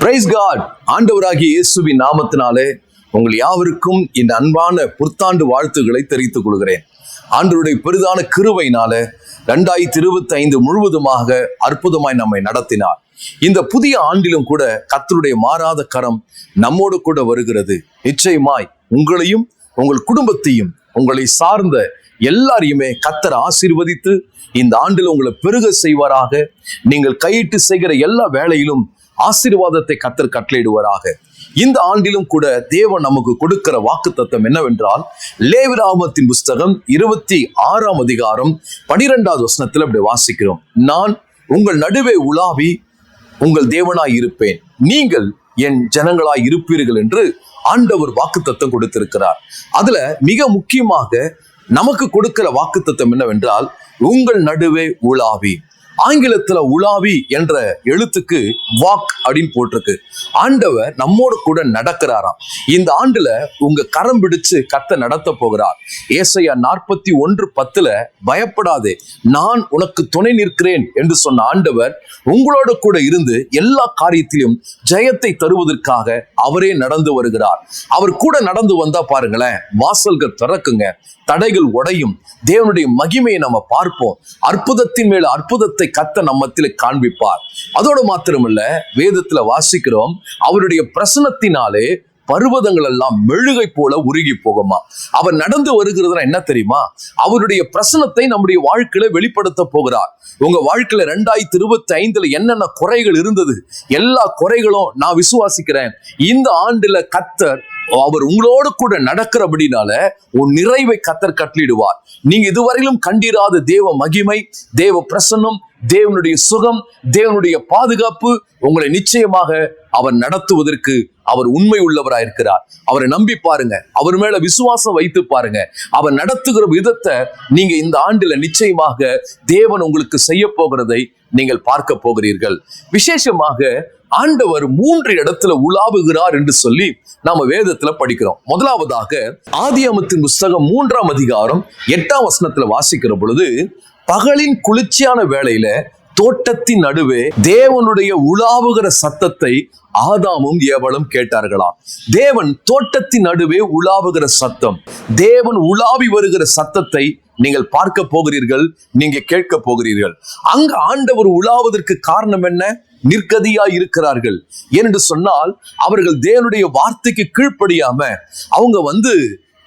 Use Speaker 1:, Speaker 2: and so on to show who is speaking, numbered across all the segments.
Speaker 1: Price God ஆண்டவராகிய இயேசுவின் நாமத்தினாலே உங்கள் யாவருக்கும் இந்த அன்பான புத்தாண்டு வாழ்த்துக்களை தெரிவித்துக் கொள்கிறேன். ஆண்டவருடைய பெரிதான கிருவையினால ரெண்டாயிரத்தி இருபத்தி ஐந்து முழுவதுமாக அற்புதமாய் நம்மை நடத்தினார். இந்த புதிய ஆண்டிலும் கூட கத்தருடைய மாறாத கரம் நம்மோடு கூட வருகிறது. நிச்சயமாய் உங்களையும் உங்கள் குடும்பத்தையும் உங்களை சார்ந்த எல்லாரையுமே கத்தர் ஆசீர்வதித்து இந்த ஆண்டில் உங்களை பெருக செய்வாராக. நீங்கள் கையிட்டு செய்கிற எல்லா வேலையிலும் ஆசீர்வாதத்தை கத்தர் கட்டளையிடுவாராக. இந்த ஆண்டிலும் கூட தேவன் நமக்கு கொடுக்கிற வாக்கு தத்துவம் என்னவென்றால் லேவிராமத்தின் புஸ்தகம் இருபத்தி ஆறாம் அதிகாரம் பனிரெண்டாவது வசனத்தில் அப்படி வாசிக்கிறோம். நான் உங்கள் நடுவே உலாவி உங்கள் தேவனாய் இருப்பேன். நீங்கள் என் ஜனங்களாய் இருப்பீர்கள் என்று ஆண்டவர் வாக்குத்தத்தம் கொடுத்திருக்கிறார். அதுல மிக முக்கியமாக நமக்கு கொடுக்கிற வாக்குத்தத்தம் என்னவென்றால் உங்கள் நடுவே உலாவி. ஆங்கிலத்துல உலாவி என்ற எழுத்துக்கு வாக் அப்படின்னு போட்டிருக்கு. ஆண்டவர் நம்மோட கூட நடக்கிறாராம். இந்த ஆண்டுல உங்க கரம் பிடிச்சு கத்த நடத்த போகிறார். ஏசையா நாற்பத்தி ஒன்று பத்துல பயப்படாதே நான் உனக்கு துணை நிற்கிறேன் என்று சொன்ன ஆண்டவர் உங்களோட கூட இருந்து எல்லா காரியத்திலும் ஜெயத்தை தருவதற்காக அவரே நடந்து வருகிறார். அவர் கூட நடந்து வந்தா பாருங்களேன் வாசல்கள் திறக்குங்க தடைகள் உடையும் தேவனுடைய மகிமையை நம்ம பார்ப்போம். அற்புதத்தின் மேல அற்புதத்தை கத்த நம்மத்தில் காண்பிப்பார். அதோடு மாத்திரமல்ல வேதத்துல வாசிக்கிறோம் அவருடைய பிரசனத்தினாலே பர்வதங்கள் எல்லாம் மெழுகை போல உருகி போகுமா? அவர் நடந்து வருகிறதுனா என்ன தெரியுமா? அவருடைய பிரசனத்தை நம்முடைய வாழ்க்கையில வெளிப்படுத்த போகிறார். உங்க வாழ்க்கையில ரெண்டாயிரத்தி இருபத்தி ஐந்துல என்னென்ன குறைகள் இருந்தது? எல்லா குறைகளும் நான் விசுவாசிக்கிறேன். இந்த ஆண்டுல கத்தர் அவர் உங்களோடு கூட நடக்கிறபடினால உன் நிறைவை கத்தர் கட்டளிடுவார். நீங்க இதுவரையிலும் கண்டிராத தேவ மகிமை தேவ பிரசன்னம் தேவனுடைய சுகம் தேவனுடைய பாதுகாப்பு உங்களை நிச்சயமாக அவர் நடத்துவதற்கு அவர் உண்மை உள்ளவராக இருக்கிறார் அவரை நம்பி பாருங்க. அவர் மேல விசுவாசம் வைத்து பாருங்க. அவர் நடத்துகிற விதத்தை நீங்க இந்த ஆண்டுல நிச்சயமாக தேவன் உங்களுக்கு செய்ய போகிறதை நீங்கள் பார்க்க போகிறீர்கள். விசேஷமாக ஆண்டவர் மூன்று இடத்துல உலாவுகிறார் என்று சொல்லி நாம வேதத்துல படிக்கிறோம். முதலாவதாக ஆதியாமத்தின் புஸ்தகம் மூன்றாம் அதிகாரம் எட்டாம் வசனத்துல வாசிக்கிற பொழுது பகலின் குளிர்ச்சியான வேளையில தோட்டத்தின் நடுவே தேவனுடைய உலாவுகிற சத்தத்தை ஆதாமும் ஏவலும் கேட்டார்களாம் தேவன் தோட்டத்தின் நடுவே உலாவுகிற சத்தம். தேவன் உலாவி வருகிற சத்தத்தை நீங்கள் பார்க்க போகிறீர்கள் நீங்க கேட்க போகிறீர்கள். அங்க ஆண்டவர் உலாவதற்கு காரணம் என்ன? நிற்கதியா இருக்கிறார்கள். என்று சொன்னால் அவர்கள் தேவனுடைய வார்த்தைக்கு கீழ்ப்படியாம அவங்க வந்து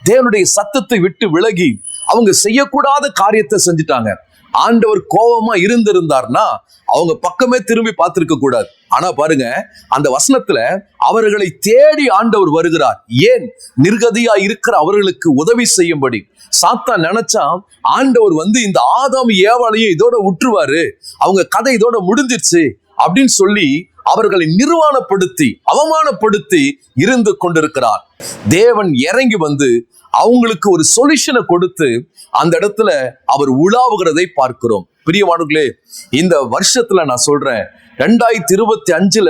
Speaker 1: தேவனுடைய சத்தத்தை விட்டு விலகி அவங்க செய்யக்கூடாத காரியத்தை செஞ்சிட்டாங்க. ஆண்டவர் கோபமா இருந்திருந்தார்னா அவங்க பக்கமே திரும்பி பார்த்திருக்க கூடாது. ஆனா பாருங்க அந்த வசனத்துல அவர்களை தேடி ஆண்டவர் வருகிறார். ஏன்? நிர்கதியா இருக்கிற அவர்களுக்கு உதவி செய்யும்படி. சாத்தான் நினைச்சா ஆண்டவர் வந்து இந்த ஆதாம் ஏவாளையும் இதோட விட்டுருவாரு அவங்க கதை இதோட முடிஞ்சிருச்சு அப்படின்னு சொல்லி அவர்களை நிர்வாணப்படுத்தி அவமானப்படுத்தி இருந்து கொண்டிருக்கிறார். தேவன் இறங்கி வந்து அவங்களுக்கு ஒரு சொல்யூஷனை கொடுத்து அந்த இடத்துல அவர் உலாவுகிறதை பார்க்கிறோம். பிரியமானுகளே இந்த வருஷத்துல நான் சொல்றேன் ரெண்டாயிரத்தி இருபத்தி அஞ்சுல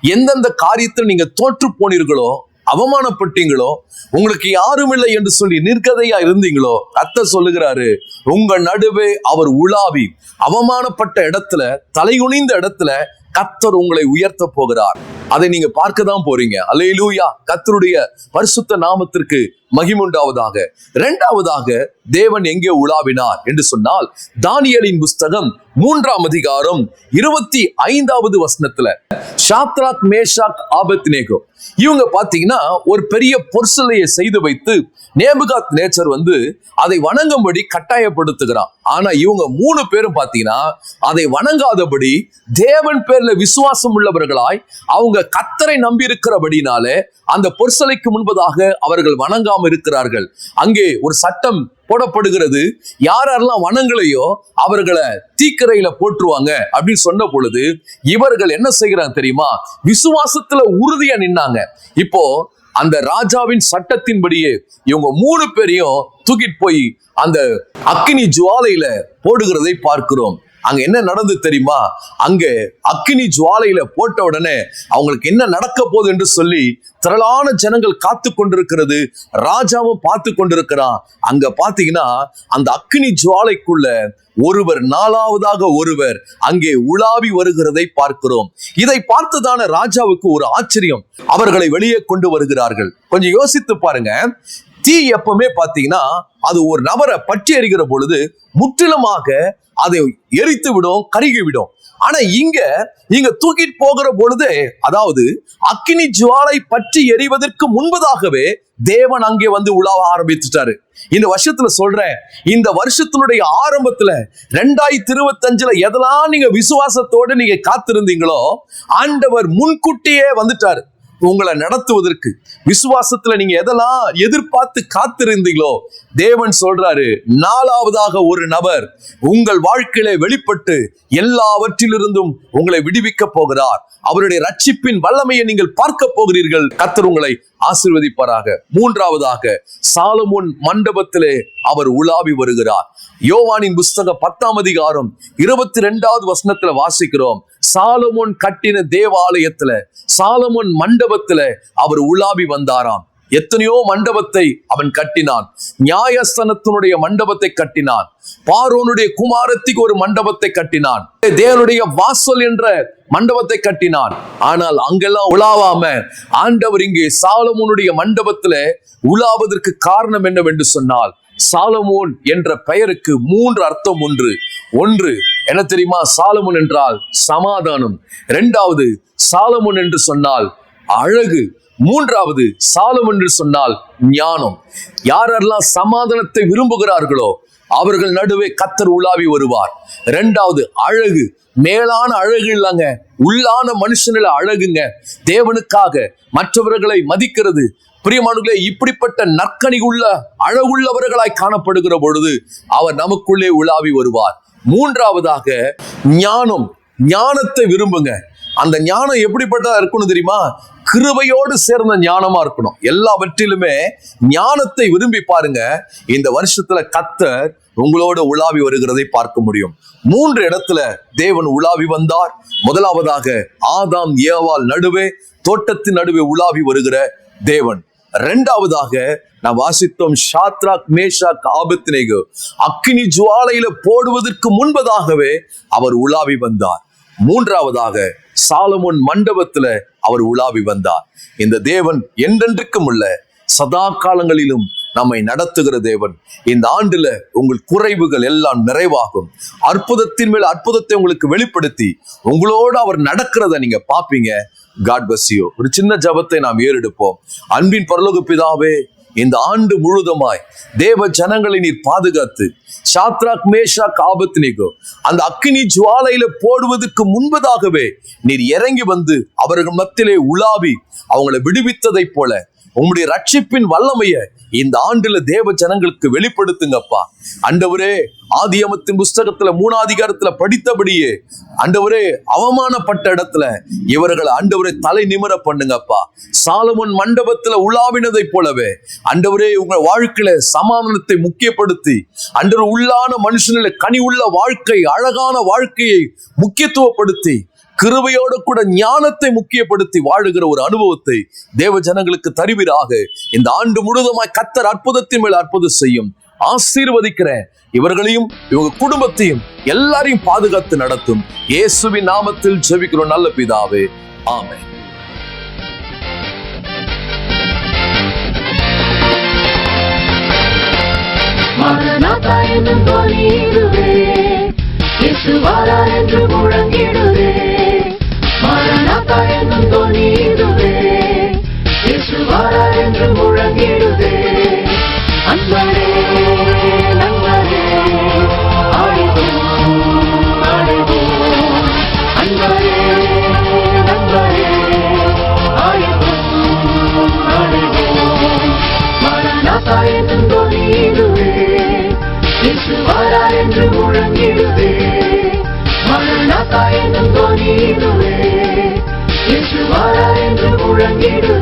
Speaker 1: எந்தெந்த காரியத்தில் நீங்க தோற்று போனீர்களோ அவமானப்பட்டீங்களோ உங்களுக்கு யாரும் இல்லை என்று சொல்லி நிற்கதையா இருந்தீங்களோ அத்தை சொல்லுகிறாரு உங்க நடுவே அவர் உலாவி அவமானப்பட்ட இடத்துல தலைகுனிந்த இடத்துல கத்தர் உங்களை உயர்த்த போகிறார். அதை நீங்க பார்க்க தான் போறீங்க. அலையிலூயா கத்தருடைய பரிசுத்த நாமத்திற்கு மகிமுண்டாவதாக. இரண்டாவதாக தேவன் எங்கே உலாவினார் என்று சொன்னால் தானியலின் புஸ்தகம் மூன்றாம் அதிகாரம் இருபத்தி ஐந்தாவது வசனத்துல ஷாத்ராக் மேஷாக் ஆபத்நேகோ இவங்க பாத்தீங்கன்னா ஒரு பெரிய பொற்சிலையை செய்து வைத்து நேபுகாத் நேச்சர் வந்து அதை வணங்கும்படி கட்டாயப்படுத்துகிறான். ஆனா இவங்க மூணு பேரும் பாத்தீங்கன்னா அதை வணங்காதபடி தேவன் பேர்ல விசுவாசம் உள்ளவர்களாய் அவங்க கத்தரை நம்பி இருக்கிறபடினாலே அந்த பொற்சலைக்கு முன்பதாக அவர்கள் வணங்காம இருக்கிறார்கள். அங்கே ஒரு சட்டம் போடப்படுகிறது. யார் யாரெல்லாம் வனங்களையோ அவர்களை தீக்கரையில போட்டுருவாங்க அப்படின்னு சொன்ன பொழுது இவர்கள் என்ன செய்கிறாங்க தெரியுமா? விசுவாசத்துல உறுதியா நின்னாங்க. இப்போ அந்த ராஜாவின் சட்டத்தின்படியே இவங்க மூணு பேரையும் தூக்கிட்டு போய் அந்த அக்கினி ஜுவாலையில போடுகிறதை பார்க்கிறோம். அங்க என்ன நடந்து தெரியுமா? அங்க அக்கினி ஜுவாலையில போட்ட உடனே அவங்களுக்கு என்ன நடக்க போகுது என்று சொல்லி திரளான ஜனங்கள் காத்து கொண்டிருக்கிறது. ராஜாவும் பார்த்து கொண்டிருக்கிறான். அங்க பாத்தீங்கன்னா அந்த அக்கினி ஜுவாலைக்குள்ள ஒருவர் நாலாவதாக ஒருவர் அங்கே உலாவி வருகிறதை பார்க்கிறோம். இதை பார்த்ததான ராஜாவுக்கு ஒரு ஆச்சரியம். அவர்களை வெளியே கொண்டு வருகிறார்கள். கொஞ்சம் யோசித்து பாருங்க. தீ எப்பவுமே பார்த்தீங்கன்னா அது ஒரு நபரை பற்றி எறிகிற பொழுது முற்றிலுமாக அதை எரித்து விடும் கருகி விடும். ஆனா இங்க இங்க தூக்கிட்டு போகிற பொழுது அதாவது அக்கினி ஜுவாலை பற்றி எரிவதற்கு முன்பதாகவே தேவன் அங்கே வந்து உலாவ ஆரம்பித்துட்டாரு. இந்த வருஷத்துல சொல்றேன் இந்த வருஷத்தினுடைய ஆரம்பத்துல ரெண்டாயிரத்தி இருபத்தஞ்சுல எதெல்லாம் நீங்க விசுவாசத்தோடு நீங்க காத்திருந்தீங்களோ ஆண்டவர் முன்கூட்டியே வந்துட்டாரு. உங்களை நடத்துவதற்கு விசுவாசத்துல நீங்க எதெல்லாம் எதிர்பார்த்து காத்திருந்தீங்களோ தேவன் சொல்றாரு நாலாவதாக ஒரு நபர் உங்கள் வாழ்க்கையில வெளிப்பட்டு எல்லாவற்றிலிருந்தும் உங்களை விடுவிக்க போகிறார். அவருடைய ரட்சிப்பின் வல்லமையை நீங்கள் பார்க்க போகிறீர்கள். கத்தர் உங்களை ஆசிர்வதிப்பாராக. மூன்றாவதாக சாலமுன் மண்டபத்திலே அவர் உலாவி வருகிறார். யோவானின் புஸ்தக பத்தாம் அதிகாரம் இருபத்தி ரெண்டாவது வசனத்துல வாசிக்கிறோம். சாலமோன் கட்டின தேவாலயத்துல சாலமோன் மண்டபத்துல அவர் உலாவி வந்தாராம். எத்தனையோ மண்டபத்தை அவன் கட்டினான். நியாயஸ்தனத்தினுடைய மண்டபத்தை கட்டினான். பார்வோனுடைய குமாரத்திக்கு ஒரு மண்டபத்தை கட்டினான். தேவனுடைய வாசல் என்ற மண்டபத்தை கட்டினான். ஆனால் அங்கெல்லாம் உலாவாம ஆண்டவர் இங்கே சாலமோனுடைய மண்டபத்துல உலாவதற்கு காரணம் என்னவென்று சொன்னால் சாலமோன் என்ற பெயருக்கு மூன்று அர்த்தம் ஒன்று. ஒன்று என்ன தெரியுமா? சாலமோன் என்றால் சமாதானம். இரண்டாவது சாலமோன் என்று சொன்னால் அழகு. மூன்றாவது சாலம் என்று சொன்னால் ஞானம். யாரெல்லாம் சமாதானத்தை விரும்புகிறார்களோ அவர்கள் நடுவே கத்தர் உலாவி வருவார். இரண்டாவது அழகு. மேலான அழகு இல்லைங்க. உள்ளான மனுஷனில் அழகுங்க. தேவனுக்காக மற்றவர்களை மதிக்கிறது. பிரியமானுகளே இப்படிப்பட்ட நற்கனிகுள்ள அழகுள்ளவர்களாய் காணப்படுகிற பொழுது அவர் நமக்குள்ளே உலாவி வருவார். மூன்றாவதாக ஞானம் ஞானத்தை விரும்புங்க. அந்த ஞானம் எப்படிப்பட்டதா இருக்கணும் தெரியுமா? கிருபையோடு சேர்ந்த ஞானமா இருக்கணும். எல்லாவற்றிலுமே ஞானத்தை விரும்பி பாருங்க. இந்த வருஷத்துல கத்தர் உங்களோட உலாவி வருகிறதை பார்க்க முடியும். மூன்று இடத்துல தேவன் உலாவி வந்தார். முதலாவதாக ஆதாம் ஏவால் நடுவே தோட்டத்தின் நடுவே உலாவி வருகிற தேவன். இரண்டாவதாக நான் வாசித்தோம் ஷாத்ராக் மேஷாக் ஆபத்தினேகு அக்கினி ஜுவாலையில போடுவதற்கு முன்பதாகவே அவர் உலாவி வந்தார். மூன்றாவதாக சாலமோன் மண்டபத்துல அவர் உலாவி வந்தார். இந்த தேவன் என்றென்றுக்கும் உள்ள சதா காலங்களிலும் நம்மை நடத்துகிற தேவன். இந்த ஆண்டுல உங்கள் குறைவுகள் எல்லாம் நிறைவாகும். அற்புதத்தின் மேல் அற்புதத்தை உங்களுக்கு வெளிப்படுத்தி உங்களோட அவர் நடக்கிறத நீங்க பாப்பீங்க காட் பஸ்யோ ஒரு சின்ன ஜபத்தை நாம் ஏறெடுப்போம். அன்பின் பரலோக பிதாவே இந்த ஆண்டு முழுதுமாய் தேவ ஜனங்களை நீர் பாதுகாத்து சாத்ராக் மேஷாக் ஆபத்னிகோ அந்த அக்கினி ஜுவாலையில போடுவதற்கு முன்பதாகவே நீர் இறங்கி வந்து அவர்கள் மத்தியிலே உலாவி அவங்களை விடுவித்ததைப் போல உங்களுடைய ரட்சிப்பின் வல்லமைய இந்த ஆண்டுல தேவ ஜனங்களுக்கு வெளிப்படுத்துங்கப்பா. அண்டவரே ஆதியமத்தின் புஸ்தகத்துல மூணாதிகாரத்துல படித்தபடியே அண்டவரே அவமானப்பட்ட இடத்துல இவர்களை அண்டவரே தலை நிமிர பண்ணுங்கப்பா. சாலமன் மண்டபத்துல உலாவினதை போலவே அண்டவரே உங்க வாழ்க்கையில சமாதானத்தை முக்கியப்படுத்தி அன்றவர் உள்ளான மனுஷனில கனி உள்ள வாழ்க்கை அழகான வாழ்க்கையை முக்கியத்துவப்படுத்தி கிருபையோடு கூட ஞானத்தை முக்கியப்படுத்தி வாழுகிற ஒரு அனுபவத்தை தேவ ஜனங்களுக்கு தருவீராக. இந்த ஆண்டு முழுவதுமாய் கத்தர் அற்புதத்தின் மேல் அற்புதம் செய்யும். ஆசீர்வதிக்கிறேன். இவர்களையும் இவங்க குடும்பத்தையும் எல்லாரையும் பாதுகாத்து நடத்தும். இயேசுவின் நாமத்தில் ஜெபிக்கிறோம் நல்ல பிதாவே. ஆமை
Speaker 2: மரணாத்தா you.